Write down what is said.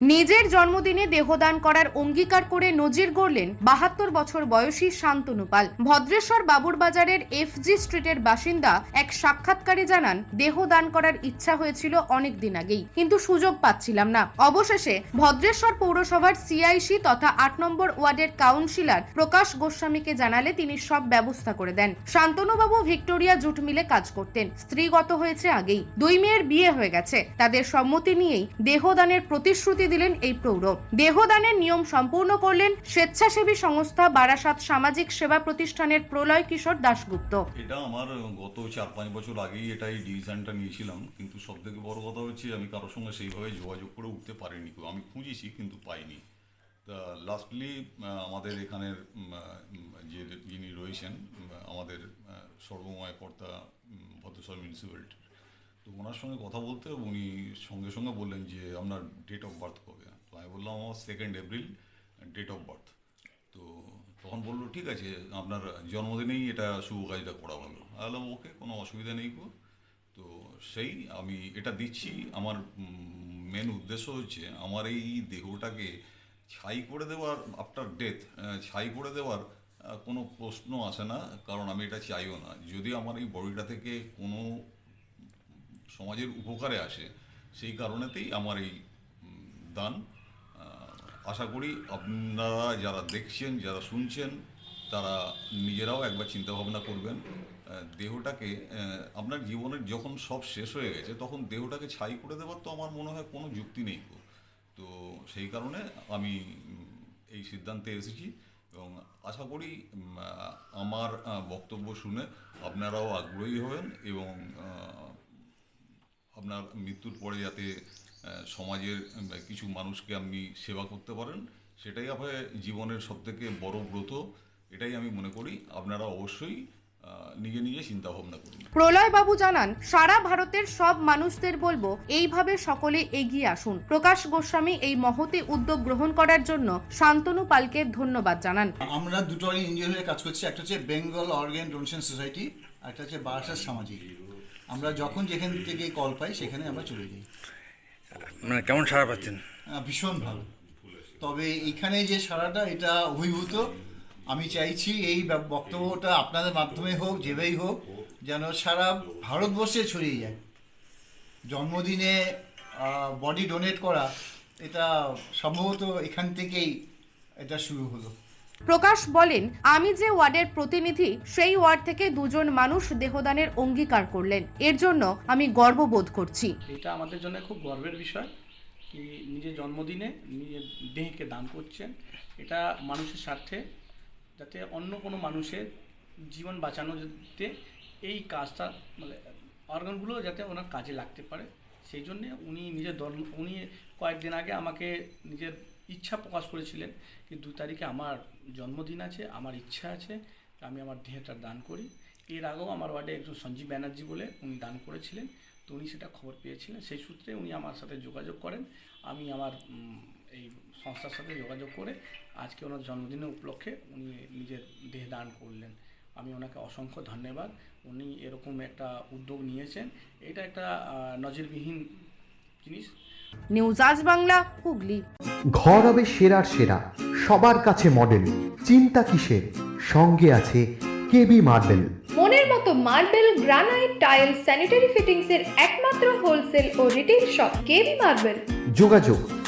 নিজের জন্মদিনে দেহদান করার অঙ্গীকার করে নজির গড়লেন বাহাত্তর বছর বয়সী শান্তনু পাল। ভদ্রেশ্বর বাবুর বাজারের এফজি স্ট্রিটের বাসিন্দা এক সাক্ষাৎকারে জানান, দেহদান করার ইচ্ছা হয়েছিল অনেক দিন আগেই, কিন্তু সুযোগ পাচ্ছিলাম না। অবশেষে ভদ্রেশ্বর পৌরসভার সিআইসি তথা আট নম্বর ওয়ার্ডের কাউন্সিলর প্রকাশ গোস্বামীকে জানালে তিনি সব ব্যবস্থা করে দেন। শান্তনুবাবু ভিক্টোরিয়া জুট মিলে কাজ করতেন। স্ত্রীগত হয়েছে আগেই। দুই মেয়ের বিয়ে হয়ে গেছে। তাদের সম্মতি নিয়েই দেহদানের প্রতিশ্রুতি দিলেন এই প্রৌঢ় দেহদানের নিয়ম সম্পূর্ণ করলেন স্বেচ্ছাসেবী সংস্থা বারাসাত সামাজিক সেবা প্রতিষ্ঠানের প্রলয় কিশোর দাশগুপ্ত। এটা আমার গত চার পাঁচ বছর আগেই এটা এই ডিসিশনটা নিয়েছিলাম কিন্তু সব থেকে বড় কথা হচ্ছে আমি কারোর সঙ্গে সেইভাবে যোগাযোগ করে উঠতে পারিনি আমি খুঁজেছি কিন্তু পাইনি। তা লাস্টলি আমাদের এখানের যে যিনি রয়েছেন আমাদের সর্বময় কর্তা উম, ভদ্রেশ্বর মিউনিসিপ্যালিটি তো ওনার সঙ্গে কথা বলতে উনি সঙ্গে সঙ্গে বললেন যে আপনার ডেট অফ বার্থ কবে? তো আমি বললাম আমার second April date of birth তো তখন বলল, ঠিক আছে, আপনার জন্মদিনেই এটা শুভ কাজটা করা ভালো আমি বললাম, ওকে, কোনো অসুবিধা নেই গো। তো সেই আমি এটা দিচ্ছি। আমার মেন উদ্দেশ্য হচ্ছে আমার এই দেহটাকে ছাই করে দেওয়ার আফটার ডেথ ছাই করে দেওয়ার কোনো প্রশ্ন আসে না, কারণ আমি এটা চাইও না। যদি আমার এই বডিটা থেকে কোনো সমাজের উপকারে আসে, সেই কারণেতেই আমার এই দান আশা করি আপনারা যারা দেখছেন, যারা শুনছেন, তারা নিজেরাও একবার চিন্তা ভাবনা করবেন দেহটাকে আপনার জীবনের যখন সব শেষ হয়ে গেছে, তখন দেহটাকে ছাই করে দেওয়ার তো আমার মনে হয় কোনো যুক্তি নেই। তো সেই কারণে আমি এই সিদ্ধান্তে এসেছি এবং আশা করি আমার বক্তব্য শুনে আপনারাও আগ্রহী হবেন এবং আপনার মৃত্যুর পরে যাতে সমাজের কিছু মানুষকে আপনি সেবা করতে পারেন সেটাই আপনার জীবনের সবথেকে বড় ব্রত এটাই আমি মনে করি। আপনারা অবশ্যই নিজে নিজে চিন্তা ভাবনা করুন। প্রলয় বাবু জানান সারা ভারতের সব মানুষদের বলব এইভাবে সকলে এগিয়ে আসুন। প্রকাশ গোস্বামী এই মহতি উদ্যোগ গ্রহণ করার জন্য শান্তনু পালকে ধন্যবাদ জানান। আমরা দুটো এনজিও কাজ করছি। একটা হচ্ছে বেঙ্গল অর্গান ডোনেশন সোসাইটি আর একটা হচ্ছে বারাসাত সামাজিক আমরা যখন যেখান থেকে কল পাই সেখানে আমরা চলে যাই। মানে কেমন সাড়া পাচ্ছেন? ভীষণ ভালো। তবে এখানে যে সারাটা এটা অভিভূত। আমি চাইছি এই বক্তব্যটা আপনাদের মাধ্যমে হোক যেভাবেই হোক যেন সারা ভারতবর্ষে ছড়িয়ে যায়। জন্মদিনে বডি ডোনেট করা এটা সম্ভবত এখান থেকেই এটা শুরু হলো। প্রকাশ বলেন, আমি যে ওয়ার্ডের প্রতিনিধি, সেই ওয়ার্ড থেকে দুজন মানুষ দেহদানের অঙ্গীকার করলেন। এর জন্য আমি গর্ববোধ করছি। এটা আমাদের জন্য খুব গর্বের বিষয় কি নিজের জন্মদিনে নিজের দেহকে দান করছেন। এটা মানুষের স্বার্থে যাতে অন্য কোনো মানুষের জীবন বাঁচানো যাতে এই কাজটা মানে অর্গানগুলো যাতে ওনার কাজে লাগতে পারে। সেই জন্যে উনি নিজের ধর্ম, উনি কয়েকদিন আগে আমাকে নিজের ইচ্ছা প্রকাশ করেছিলেন কি দু তারিখে আমার জন্মদিন আছে, আমার ইচ্ছা আছে, আমি আমার দেহটা দান করি। এর আগেও আমার ওয়ার্ডে একজন সঞ্জীব ব্যানার্জি বলে উনি দান করেছিলেন, তো উনি সেটা খবর পেয়েছিলেন। সেই সূত্রে উনি আমার সাথে যোগাযোগ করেন, আমি আমার এই সংস্থার সাথে যোগাযোগ করে আজকে ওনার জন্মদিনের উপলক্ষে উনি নিজের দেহ দান করলেন। আমি ওনাকে অসংখ্য ধন্যবাদ। উনি এরকম একটা উদ্যোগ নিয়েছেন। এটা একটা নজিরবিহীন জিনিস? নিউজ আজ বাংলা হুগলি। ঘর হবে সেরার সেরা সবার কাছে মডেল চিন্তা কিসের? সঙ্গে আছে কেবি মার্বেল মনের মতো marble granite tile sanitary fittings এর একমাত্র হোলসেল ও রিটেল শপ কেবি মার্বেল যোগাযোগ